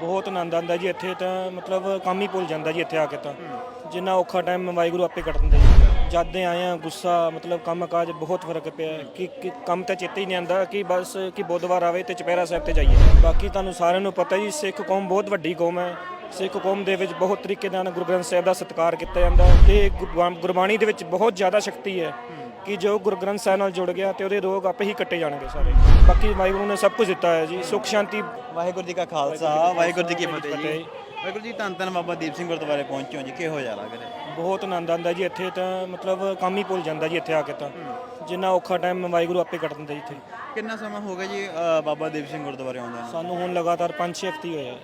ਬਹੁਤ ਆਨੰਦ ਆਉਂਦਾ ਜੀ ਇੱਥੇ ਤਾਂ ਮਤਲਬ ਕੰਮ ਹੀ ਭੁੱਲ ਜਾਂਦਾ ਜੀ ਇੱਥੇ ਆ ਕੇ ਤਾਂ। ਜਿੰਨਾ ਔਖਾ ਟਾਈਮ ਵਾਹਿਗੁਰੂ ਆਪੇ ਕੱਟ ਦਿੰਦਾ ਜੀ। ਜਦ ਦੇ ਆਏ ਆ ਗੁੱਸਾ ਮਤਲਬ ਕੰਮ ਕਾਜ ਬਹੁਤ ਫ਼ਰਕ ਪਿਆ। ਕਿ ਕਿ ਕੰਮ ਤਾਂ ਚੇਤੇ ਹੀ ਨਹੀਂ ਆਉਂਦਾ ਕਿ ਬਸ ਕਿ ਬੁੱਧਵਾਰ ਆਵੇ ਤੇ ਚੁਪਹਿਰਾ ਸਾਹਿਬ ਤੇ ਜਾਈਏ। ਬਾਕੀ ਤੁਹਾਨੂੰ ਸਾਰਿਆਂ ਨੂੰ ਪਤਾ ਜੀ ਸਿੱਖ ਕੌਮ ਬਹੁਤ ਵੱਡੀ ਕੌਮ ਹੈ। ਸਿੱਖ ਕੌਮ ਦੇ ਵਿੱਚ ਬਹੁਤ ਤਰੀਕੇ ਨਾਲ ਗੁਰੂ ਗ੍ਰੰਥ ਸਾਹਿਬ ਦਾ ਸਤਿਕਾਰ ਕੀਤਾ ਜਾਂਦਾ ਤੇ ਗੁਰਬਾਣੀ ਦੇ ਵਿੱਚ ਬਹੁਤ ਜ਼ਿਆਦਾ ਸ਼ਕਤੀ ਹੈ। ਕਿ ਜੋ ਗੁਰੂ ਗ੍ਰੰਥ ਸਾਹਿਬ ਨਾਲ ਜੁੜ ਗਿਆ ਤੇ ਉਹਦੇ ਰੋਗ ਆਪੇ ਹੀ ਕੱਟੇ ਜਾਣਗੇ ਸਾਰੇ। ਬਾਕੀ ਵਾਹਿਗੁਰੂ ਨੇ ਸਭ ਕੁਝ ਦਿੱਤਾ ਹੈ ਜੀ। ਸੁਖ ਸ਼ਾਂਤੀ। ਵਾਹਿਗੁਰੂ ਜੀ ਕਾ ਖਾਲਸਾ ਵਾਹਿਗੁਰੂ ਜੀ ਕੀ ਫਤਿਹ ਜੀ ਵਾਹਿਗੁਰੂ ਜੀ ਧੰਨ ਧੰਨ ਬਾਬਾ ਦੀਪ ਸਿੰਘ ਗੁਰਦੁਆਰੇ ਪਹੁੰਚੇ ਹੋ ਜੀ। ਕਿਹੋ ਜਿਹਾ ਲੱਗ ਰਿਹਾ? ਬਹੁਤ ਆਨੰਦ ਆਉਂਦਾ ਜੀ ਇੱਥੇ ਤਾਂ ਮਤਲਬ ਕੰਮ ਹੀ ਭੁੱਲ ਜਾਂਦਾ ਜੀ ਇੱਥੇ ਆ ਕੇ ਤਾਂ। ਜਿੰਨਾ ਔਖਾ ਟਾਈਮ ਵਾਹਿਗੁਰੂ ਆਪੇ ਕੱਟ ਦਿੰਦਾ ਜੀ ਇੱਥੇ। ਕਿੰਨਾ ਸਮਾਂ ਹੋ ਗਿਆ ਜੀ ਅ, ਬਾਬਾ ਦੀਪ ਸਿੰਘ ਗੁਰਦੁਆਰੇ ਆਉਂਦੇ ਨੂੰ? ਸਾਨੂੰ ਹੁਣ ਲਗਾਤਾਰ 5-6 ਹਫ਼ਤੇ ਹੀ ਹੋਏ ਆ।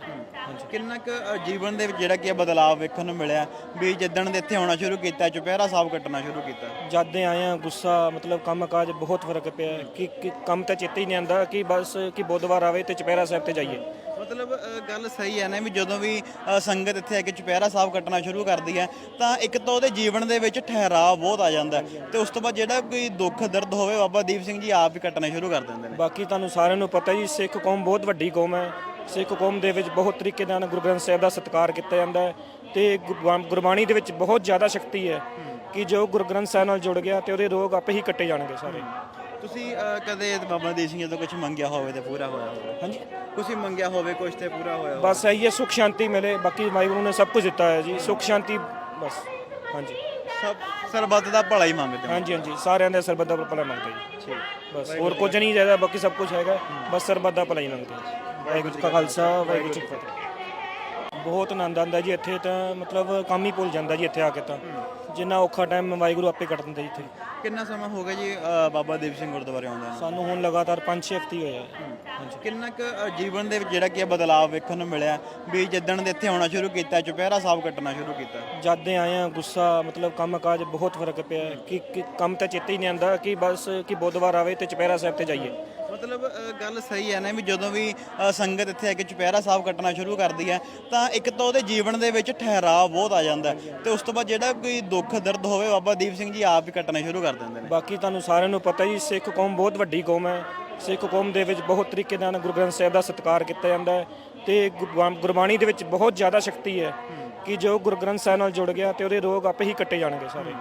ਹਾਂਜੀ। ਕਿੰਨਾ ਕੁ ਅ, ਜੀਵਨ ਦੇ ਵਿੱਚ ਜਿਹੜਾ ਕੀ ਬਦਲਾਅ ਵੇਖਣ ਨੂੰ ਮਿਲਿਆ ਵੀ ਜਿੱਦਣ ਦੇ ਇੱਥੇ ਆਉਣਾ ਸ਼ੁਰੂ ਕੀਤਾ ਚੁਪਹਿਰਾ ਸਾਹਿਬ ਕੱਟਣਾ ਸ਼ੁਰੂ ਕੀਤਾ? ਜਦ ਦੇ ਆਏ ਆ ਗੁੱਸਾ ਮਤਲਬ ਕੰਮ ਕਾਜ ਬਹੁਤ ਫ਼ਰਕ ਪਿਆ। ਹੈ ਕਿ ਕਿ ਕੰਮ ਤਾਂ ਚੇਤੇ ਹੀ ਨਹੀਂ ਆਉਂਦਾ ਕਿ ਬਸ ਕਿ ਬੁੱਧਵਾਰ ਆਵੇ ਤੇ ਚੁਪਹਿਰਾ ਸਾਹਿਬ ਤੇ ਜਾਈਏ। ਮਤਲਬ ਅ, ਗੱਲ ਸਹੀ ਹੈ ਨਾ ਵੀ ਜਦੋਂ ਵੀ ਅ, ਸੰਗਤ ਇੱਥੇ ਆ ਕੇ ਚੁਪਹਿਰਾ ਸਾਹਿਬ ਕੱਟਣਾ ਸ਼ੁਰੂ ਕਰਦੀ ਹੈ ਤਾਂ ਇੱਕ ਤਾਂ ਉਹਦੇ ਜੀਵਨ ਦੇ ਵਿੱਚ ਠਹਿਰਾਅ ਬਹੁਤ ਆ ਜਾਂਦਾ ਹੈ ਤੇ ਉਸ ਤੋਂ ਬਾਅਦ ਜਿਹੜਾ ਕੋਈ ਦੁੱਖ ਦਰਦ ਹੋਵੇ ਬਾਬਾ ਦੀਪ ਸਿੰਘ ਜੀ ਆਪ ਹੀ ਕੱਟਣਾ ਸ਼ੁਰੂ ਕਰ ਦਿੰਦੇ ਨੇ। ਬਾਕੀ ਤੁਹਾਨੂੰ ਸਾਰਿਆਂ ਨੂੰ ਪਤਾ ਜੀ ਸਿੱਖ ਕੌਮ ਬਹੁਤ ਵੱਡੀ ਕੌਮ ਹੈ। ਸਿੱਖ ਕੌਮ ਦੇ ਵਿੱਚ ਬਹੁਤ ਤਰੀਕੇ ਨਾਲ ਗੁਰੂ ਗ੍ਰੰਥ ਸਾਹਿਬ ਦਾ ਸਤਿਕਾਰ ਕੀਤਾ ਜਾਂਦਾ ਹੈ ਤੇ ਗੁਰਬਾਣ- ਗੁਰਬਾਣੀ ਦੇ ਵਿੱਚ ਬਹੁਤ ਜ਼ਿਆਦਾ ਸ਼ਕਤੀ ਹੈ ਕਿ ਜੋ ਗੁਰੂ ਗ੍ਰੰਥ ਸਾਹਿਬ ਨਾਲ ਜੁੜ ਗਿਆ ਤੇ ਉਹਦੇ ਰੋਗ ਆਪੇ ਹੀ ਕੱਟੇ ਜਾਣਗੇ ਸਾਰੇ। ਤੁਸੀਂ ਕਦੇ ਬਾਬਾ ਦੀਪ ਸਿੰਘ ਤੋਂ ਕੁਝ ਮੰਗਿਆ ਹੋਵੇ ਤੇ ਪੂਰਾ ਹੋਇਆ ਹੋਵੇ? ਹਾਂਜੀ। ਤੁਸੀਂ ਮੰਗਿਆ ਹੋਵੇ ਕੁਝ ਤੇ ਪੂਰਾ ਹੋਇਆ ਹੋਵੇ? ਬਸ ਇਹੀ ਹੈ ਸੁਖ ਸ਼ਾਂਤੀ ਮਿਲੇ। ਬਾਕੀ ਵਾਹਿਗੁਰੂ ਨੇ ਸਭ ਕੁਝ ਦਿੱਤਾ ਹੈ ਜੀ। ਸੁਖ ਸ਼ਾਂਤੀ ਬਸ। ਹਾਂਜੀ। ਸਭ ਸਰਬੱਤ ਦਾ ਭਲਾ ਹੀ ਮੰਗਦੇ ਹਾਂ? ਹਾਂਜੀ ਹਾਂਜੀ। ਸਾਰਿਆਂ ਦੇ ਸਰਬੱਤ ਦਾ ਭਲਾ ਮੰਗਦੇ ਜੀ। ਬਸ। ਹੋਰ ਕੁਝ ਨਹੀਂ ਚਾਹੀਦਾ ਬਾਕੀ ਸਭ ਕੁਝ ਹੈਗਾ। ਬਸ ਸਰਬੱਤ ਦਾ ਭਲਾ ਹੀ ਮੰਗਦੇ ਜੀ। ਵਾਹਿਗੁਰੂ ਜੀ ਕਾ ਖਾਲਸਾ ਵਾਹਿਗੁਰੂ ਜੀ ਕੀ ਫਤਿਹ। ਬਹੁਤ ਆਨੰਦ ਆਉਂਦਾ ਜੀ ਇੱਥੇ ਤਾਂ ਮਤਲਬ ਕੰਮ ਹੀ ਭੁੱਲ ਜਾਂਦਾ ਜੀ ਇੱਥੇ ਆ ਕੇ ਤਾਂ। ਜਿੰਨਾ ਔਖਾ ਟਾਈਮ ਵਾਹਿਗੁਰੂ ਆਪੇ ਕੱਟ ਦਿੰਦਾ ਜੀ ਇੱਥੇ। ਕਿੰਨਾ ਸਮਾਂ ਹੋ ਗਿਆ ਜੀ ਅ, ਬਾਬਾ ਦੀਪ ਸਿੰਘ ਗੁਰਦੁਆਰੇ ਆਉਂਦੇ ਨੂੰ? ਸਾਨੂੰ ਹੁਣ ਲਗਾਤਾਰ 5-6 ਹਫ਼ਤੇ ਹੀ ਹੋਏ ਆ। ਹਾਂਜੀ। ਕਿੰਨਾ ਕੁ ਅ, ਜੀਵਨ ਦੇ ਵਿੱਚ ਜਿਹੜਾ ਕੀ ਬਦਲਾਅ ਵੇਖਣ ਨੂੰ ਮਿਲਿਆ? ਵੀ ਜਿੱਦਣ ਦੇ ਇੱਥੇ ਆਉਣਾ ਸ਼ੁਰੂ ਕੀਤਾ ਚੁਪਹਿਰਾ ਸਾਹਿਬ ਕੱਟਣਾ ਸ਼ੁਰੂ ਕੀਤਾ। ਜਦ ਦੇ ਆਏ ਆ ਗੁੱਸਾ ਮਤਲਬ ਕੰਮ ਕਾਜ ਬਹੁਤ ਫ਼ਰਕ ਪਿਆ। ਹੈ ਕਿ ਕਿ ਕੰਮ ਤਾਂ ਚੇਤੇ ਹੀ ਨਹੀਂ ਆਉਂਦਾ ਕਿ ਬਸ ਕਿ ਬੁੱਧਵਾਰ ਆਵੇ ਤੇ ਚੁਪਹਿਰਾ ਸਾਹਿਬ ਤੇ ਜਾਈਏ। ਮਤਲਬ ਅ, ਗੱਲ ਸਹੀ ਹੈ ਨਾ ਵੀ ਜਦੋਂ ਵੀ ਅ, ਸੰਗਤ ਇੱਥੇ ਆ ਕੇ ਚੁਪਹਿਰਾ ਸਾਹਿਬ ਕੱਟਣਾ ਸ਼ੁਰੂ ਕਰਦੀ ਹੈ ਤਾਂ ਇੱਕ ਤਾਂ ਉਹਦੇ ਜੀਵਨ ਦੇ ਵਿੱਚ ਠਹਿਰਾਅ ਬਹੁਤ ਆ ਜਾਂਦਾ ਹੈ ਤੇ ਉਸ ਤੋਂ ਬਾਅਦ ਜਿਹੜਾ ਕੋਈ ਦੁੱਖ ਦਰਦ ਹੋਵੇ ਬਾਬਾ ਦੀਪ ਸਿੰਘ ਜੀ ਆਪ ਹੀ ਕੱਟਣਾ ਸ਼ੁਰੂ ਕਰ ਦਿੰਦੇ ਨੇ। ਬਾਕੀ ਤੁਹਾਨੂੰ ਸਾਰਿਆਂ ਨੂੰ ਪਤਾ ਜੀ ਸਿੱਖ ਕੌਮ ਬਹੁਤ ਵੱਡੀ ਕੌਮ ਹੈ। ਸਿੱਖ ਕੌਮ ਦੇ ਵਿੱਚ ਬਹੁਤ ਤਰੀਕੇ ਨਾਲ ਗੁਰੂ ਗ੍ਰੰਥ ਸਾਹਿਬ ਦਾ ਸਤਿਕਾਰ ਕੀਤਾ ਜਾਂਦਾ ਹੈ ਤੇ ਗੁਰਬਾਣ- ਗੁਰਬਾਣੀ ਦੇ ਵਿੱਚ ਬਹੁਤ ਜ਼ਿਆਦਾ ਸ਼ਕਤੀ ਹੈ ਕਿ ਜੋ ਗੁਰੂ ਗ੍ਰੰਥ ਸਾਹਿਬ ਨਾਲ ਜੁੜ ਗਿਆ ਤੇ ਉਹਦੇ ਰੋਗ ਆਪੇ ਹੀ ਕੱਟੇ ਜਾਣਗੇ ਸਾਰੇ।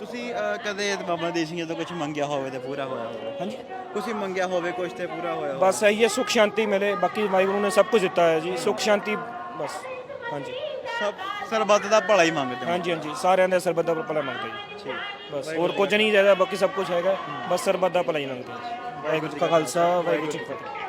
ਤੁਸੀਂ ਕਦੇ ਬਾਬਾ ਜੀ ਤੋਂ ਕੁਝ ਮੰਗਿਆ ਹੋਵੇ ਤੇ ਪੂਰਾ ਹੋਇਆ ਹੋਵੇ? ਹਾਂਜੀ। ਤੁਸੀਂ ਮੰਗਿਆ ਹੋਵੇ ਕੁਝ ਤੇ ਪੂਰਾ ਹੋਇਆ ਹੋਵੇ? ਬਸ ਇਹੀ ਹੈ ਸੁਖ ਸ਼ਾਂਤੀ ਮਿਲੇ। ਬਾਕੀ ਵਾਹਿਗੁਰੂ ਨੇ ਸਭ ਕੁਝ ਦਿੱਤਾ ਹੈ ਜੀ। ਸੁਖ ਸ਼ਾਂਤੀ ਬਸ। ਹਾਂਜੀ। ਸਭ ਸਰਬੱਤ ਦਾ ਭਲਾ ਹੀ ਮੰਗਦੇ ਹਾਂ? ਹਾਂਜੀ ਹਾਂਜੀ। ਸਾਰਿਆਂ ਦੇ ਸਰਬੱਤ ਦਾ ਭਲਾ ਮੰਗਦੇ ਜੀ। ਬਸ। ਹੋਰ ਕੁਝ ਨਹੀਂ ਚਾਹੀਦਾ ਬਾਕੀ ਸਭ ਕੁਝ ਹੈਗਾ। ਬਸ ਸਰਬੱਤ ਦਾ ਭਲਾ ਹੀ ਮੰਗਦੇ। ਜੀ ਵਾਹਿਗੁਰੂ ਜੀ ਕਾ ਖਾਲਸਾ। ਵਾਹਿਗੁਰੂ ਜੀ ਕੀ ਫਤਿਹ।